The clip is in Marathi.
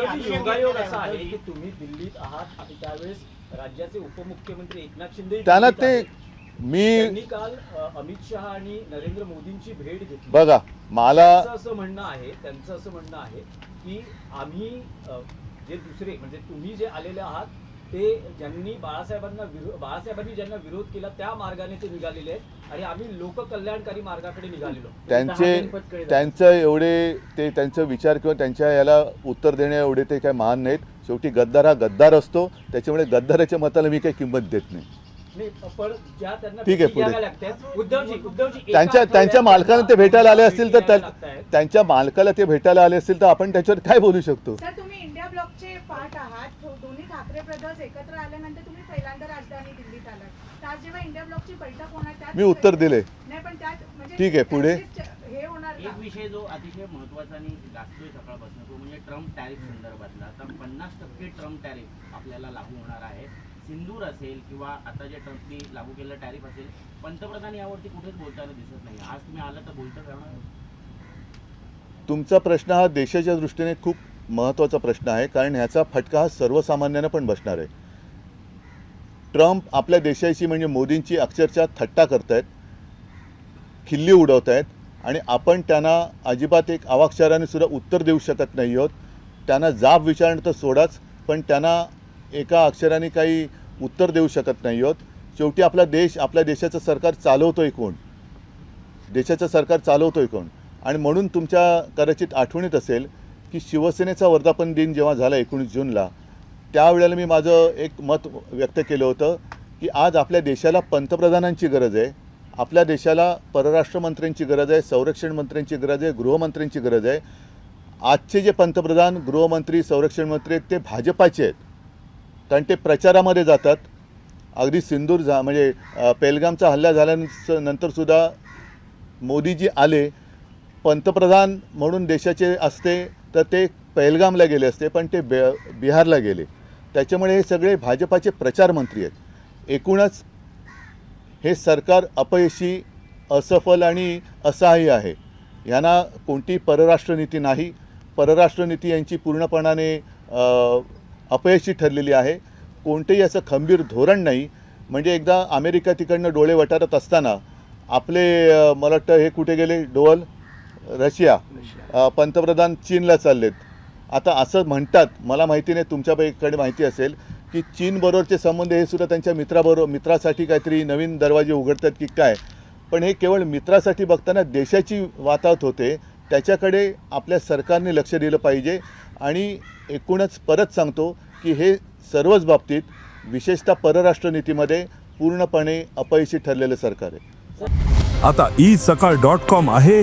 उद्धवजी योगायोग असा आहे की तुम्ही दिल्लीत आहात आणि त्यावेळेस राज्याचे उपमुख्यमंत्री एकनाथ शिंदे त्यांना ते. मी त्यांनी काल अ, अमित शहा आणि नरेंद्र मोदींची भेट घेतली बघा मला त्यांचं असं म्हणणं आहे त्यांचं असं म्हणणं आहे की आम्ही अ, जे दुसरे म्हणजे तुम्ही जे आलेले आहात ते ज्यांनी बाळासाहेबांना विरो बाळासाहेबांनी ज्यांना विरोध केला त्या मार्गाने ते निघालेले आहेत. आणि आम्ही लोककल्याणकारी मार्गाकडे निघालेलो. त्यांचे त्यांचं एवढे ते त्यांचा विचार किंवा त्यांच्या याला उत्तर देण्या एवढे ते काय महान नाहीत. शेवटी गद्दार हा गद्दार असतो. त्याच्यामुळे गद्दाराच्या मताला मी काही किंमत देत नाही. नाही, पण ज्या त्यांना ठीक आहे, पुढे. त्यांच्या त्यांच्या मालकाला ते भेटायला आले असतील तर. त्यांच्या मालकाला ते भेटायला आले असतील तर आपण त्याच्यावर काय बोलू शकतो? सर तुम्ही इंडिया ब्लॉकचे पार्ट आहात. ठाकरे ब्रदर्स एकत्र आल्यानंतर तुम्ही पहिल्यांदा राजधानी दिल्लीत आलात. तर आज जेव्हा इंडिया ब्लॉकची बैठक होणार त्यात मी उत्तर दिले. नाही पण त्यात म्हणजे ठीक आहे, पुढे. हे होणार एक विषय जो अतिशय महत्त्वाचा आणि गाजतोय सकाळपासून तो म्हणजे ट्रम्प टॅरिफ संदर्भातला. आता पन्नास टक्के ट्रम्प टॅरिफ आपल्याला लागू होणार आहे. सिंदूर असेल किंवा आता जे ट्रम्पनी लागू केलेलं टॅरिफ असेल पंतप्रधान यावरती कुठेच बोलताना दिसत नाही. आज तुम्ही आलं तर बोलतं करणार? तुमचा प्रश्न हा देशाच्या दृष्टीने खूप महत्त्वाचा प्रश्न आहे कारण ह्याचा फटका हा सर्वसामान्यांना पण बसणार आहे. ट्रम्प आपल्या देशाची म्हणजे मोदींची अक्षरशः थट्टा आहेत खिल्ली उडवत आहेत आणि आपण त्यांना अजिबात एक अवाक्षराने सुद्धा उत्तर देऊ शकत नाही आहोत. त्यांना जाब विचारणं तर सोडाच पण त्यांना एका अक्षराने काही उत्तर देऊ शकत नाही आहोत. शेवटी आपला देश आपल्या देशाचं सरकार चालवतो आहे कोण? देशाचं सरकार चालवतो आहे कोण? आणि म्हणून तुमच्या कदाचित आठवणीत असेल की शिवसेनेचा वर्धापन दिन जेव्हा झाला एकोणीस जूनला त्यावेळेला मी माझं एक मत व्यक्त केलं होतं की आज आपल्या देशाला पंतप्रधानांची गरज आहे आपल्या देशाला परराष्ट्र मंत्र्यांची गरज आहे संरक्षण मंत्र्यांची गरज आहे गृहमंत्र्यांची गरज आहे. आजचे जे पंतप्रधान गृहमंत्री संरक्षण मंत्री आहेत ते भाजपाचे आहेत. कारण ते प्रचारामध्ये जातात. अगदी सिंदूर झा म्हणजे पेलगामचा हल्ला झाल्यानंतर सुद्धा मोदीजी आले. पंतप्रधान म्हणून देशाचे असते तर ते पहलगामला गेले असते पण ते बे बिहारला गेले. त्याच्यामुळे हे सगळे भाजपाचे प्रचार मंत्री आहेत. एकूणच हे सरकार अपयशी असफल आणि असहाय्य आहे. यांना कोणती परराष्ट्र नीती नाही. परराष्ट्र नीती यांची पूर्णपणाने अपयशी ठरलेली आहे. कोणतेही असं खंबीर धोरण नाही. म्हणजे एकदा अमेरिका तिकडनं डोळे वटारत असताना आपले मला वाटतं हे कुठे गेले? डोल रशिया पंतप्रधान चीनला चाललेत. आता असं म्हणतात मला माहिती नाही तुमच्याकडे माहिती असेल की चीनबरोबरचे संबंध हे सुद्धा त्यांच्या मित्राबरोबर मित्रासाठी काहीतरी नवीन दरवाजे उघडतात की काय? पण हे केवळ मित्रासाठी बघताना देशाची वातावत होते त्याच्याकडे आपल्या सरकारने लक्ष दिलं पाहिजे. आणि एकूणच परत सांगतो की हे सर्वच बाबतीत विशेषतः परराष्ट्र नीतीमध्ये पूर्णपणे अपयशी ठरलेलं सरकार आहे. आता ई सकाळ डॉट कॉम आहे.